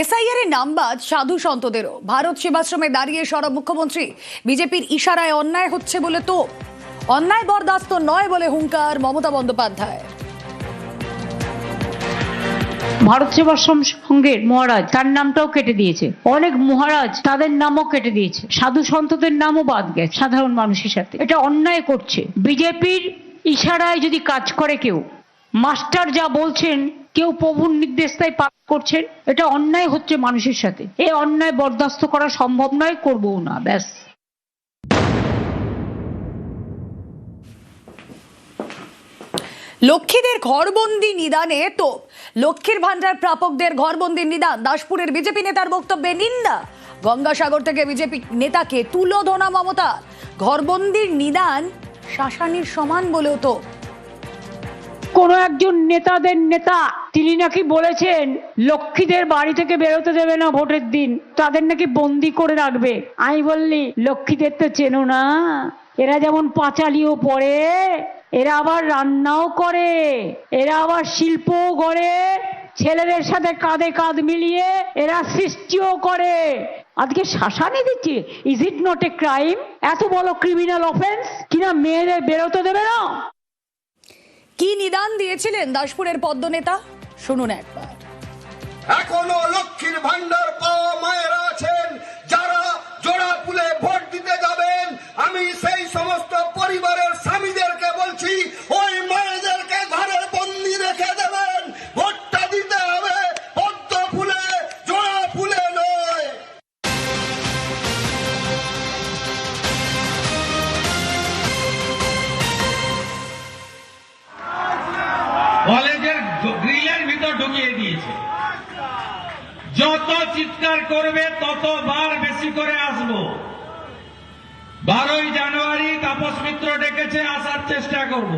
SIR এর নামবাদ সাধু সন্তদেরও। ভারত সেবাশ্রমে দাঁড়িয়ে সরব মুখ্যমন্ত্রী। বিজেপির ইশারায় অন্যায় হচ্ছে বলে তো অন্যায় বরদাস্ত নয় বলে হুঙ্কার মমতা বন্দ্যোপাধ্যায়। ভারত সেবাশ্রম সংঘের মহারাজ, তার নামটাও কেটে দিয়েছে। অনেক মহারাজ তাদের নামও কেটে দিয়েছে। সাধু সন্তদের নামও বাদ গেছে সাধারণ মানুষের সাথে। এটা অন্যায় করছে। বিজেপির ইশারায় যদি কাজ করে কেউ, মাস্টার যা বলছেন কেউ প্রভুর নির্দেশ তাই পালন করছেন, এটা অন্যায় হচ্ছে মানুষের সাথে। এই অন্যায় বরদাস্ত করা সম্ভব নয়, করবও না, ব্যাস। লক্ষ্মীদের ঘরবন্দি নিদানে তো, লক্ষ্মীর ভান্ডার প্রাপকদের ঘরবন্দি নিদান, দাসপুরের বিজেপি নেতার বক্তব্যে নিন্দা। গঙ্গাসাগর থেকে বিজেপি নেতাকে তুলোধনা মমতা ঘরবন্দির নিদান শাসানির সমান বলেও তো কোন একজন নেতাদের নেতা, তিনি নাকি বলেছেন, লক্ষ্মীদের বাড়ি থেকে বেরোতে দেবে না ভোটের দিন, তাদের নাকি বন্দি করে রাখবে। আমি বললি, লক্ষ্মীদের তো চেনো না। এরা যেমন পাঁচালিও পড়ে, এরা আবার রান্নাও করে, এরা আবার শিল্পও গড়ে, ছেলেদের সাথে কাঁধে কাঁধ মিলিয়ে এরা সৃষ্টিও করে। আজকে শাসানি দিচ্ছে is it not a crime এত বড় ক্রিমিনাল অফেন্স কিনা মেয়েদের বেরোতে দেবে না? কি নিদান দিয়েছিলেন দাসপুরের পদ্ম নেতা শুনুন একবার। এখনও লক্ষ্মীর ভান্ডার পাওয়া মায়ের আছেন, যারা জোড়া ফুলে ভোট দিতে যাবেন, আমি সেই সমস্ত কলেজের গ্রিলের ভিতর ঢুকিয়ে দিয়েছে। যত চিৎকার করবে, ততবার বেশি করে আসব। বারোই জানুয়ারি তাপস মিত্র ডেকেছে, আসার চেষ্টা করব।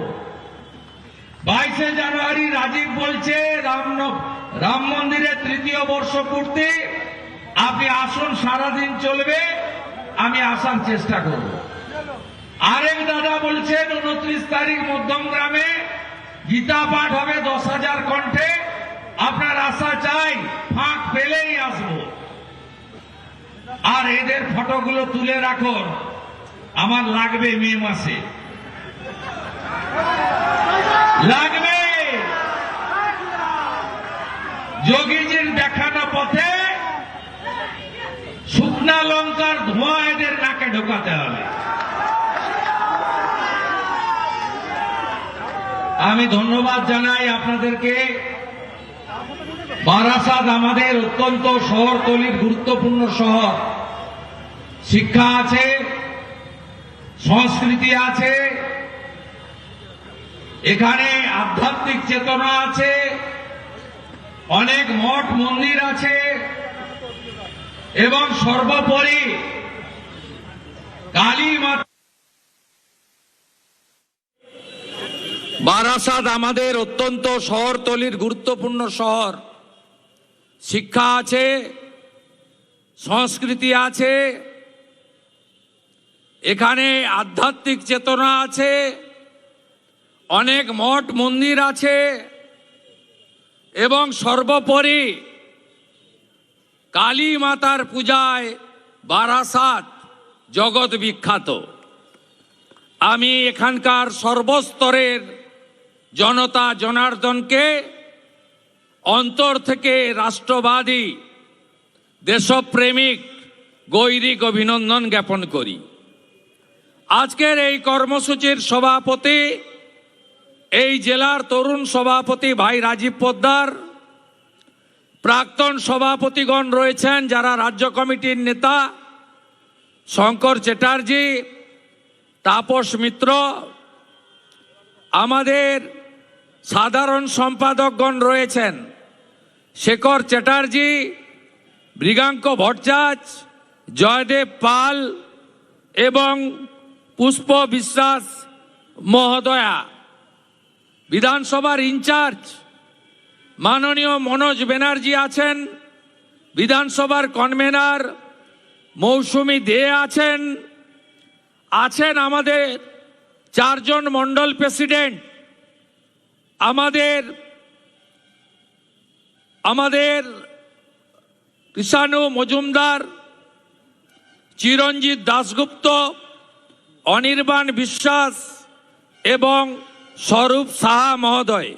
বাইশে জানুয়ারি রাজীব বলছে, রাম রাম মন্দিরের তৃতীয় বর্ষ পূর্তি, আপনি আসুন, সারাদিন চলবে, আমি আসার চেষ্টা করব। আরেক দাদা বলছেন, উনত্রিশ তারিখ মধ্যম গ্রামে গীতা পাঠ হবে দশ হাজার কণ্ঠে। আপনার আশা চাই, ফাঁক পেলেই আসব। আর এদের ফটোগুলো তুলে রাখুন। আমার লাগবে মে মাসে। লাগবে। যোগীজির দেখানো পথে শুকনা লঙ্কার ধোঁয়া এদের নাকে ঢোকাতে হবে। আমি ধন্যবাদ জানাই আপনাদেরকে। বারাসাত আমাদের অত্যন্ত শহরতলির গুরুত্বপূর্ণ শহর। শিক্ষা আছে, সংস্কৃতি আছে, এখানে আধ্যাত্মিক চেতনা আছে, অনেক মঠ মন্দির আছে, এবং সর্বোপরি কালী মাতা বারাসাত আমাদের অত্যন্ত শহরতলির গুরুত্বপূর্ণ শহর। শিক্ষা আছে, সংস্কৃতি আছে, এখানে আধ্যাত্মিক চেতনা আছে, অনেক মঠ মন্দির আছে, এবং সর্বোপরি কালী মাতার পূজায় বারাসাত জগৎ বিখ্যাত। আমি এখানকার সর্বস্তরের জনতা জনার্দনকে অন্তর থেকে রাষ্ট্রবাদী, দেশপ্রেমিক, গৈরিক অভিনন্দন জ্ঞাপন করি। আজকের এই কর্মসূচির সভাপতি এই জেলার তরুণ সভাপতি ভাই রাজীব পোদ্দার, প্রাক্তন সভাপতিগণ রয়েছেন যারা রাজ্য কমিটির নেতা শঙ্কর চ্যাটার্জি, তাপস মিত্র আমাদের সাধারণ সম্পাদকগণ রয়েছেন শেখর চ্যাটার্জি, মৃগাঙ্ক ভট্টাচ জয়দেব পাল এবং পুষ্প বিশ্বাস মহোদয়া। বিধানসভার ইনচার্জ মাননীয় মনোজ ব্যানার্জি আছেন, বিধানসভার কনভেনার মৌসুমী দে আছেন আছেন আমাদের চারজন মন্ডল প্রেসিডেন্ট, আমাদের আমাদের কৃষাণু মজুমদার, চিরঞ্জিত দাশগুপ্ত, অনির্বাণ বিশ্বাস এবং স্বরূপ সাহা মহোদয়।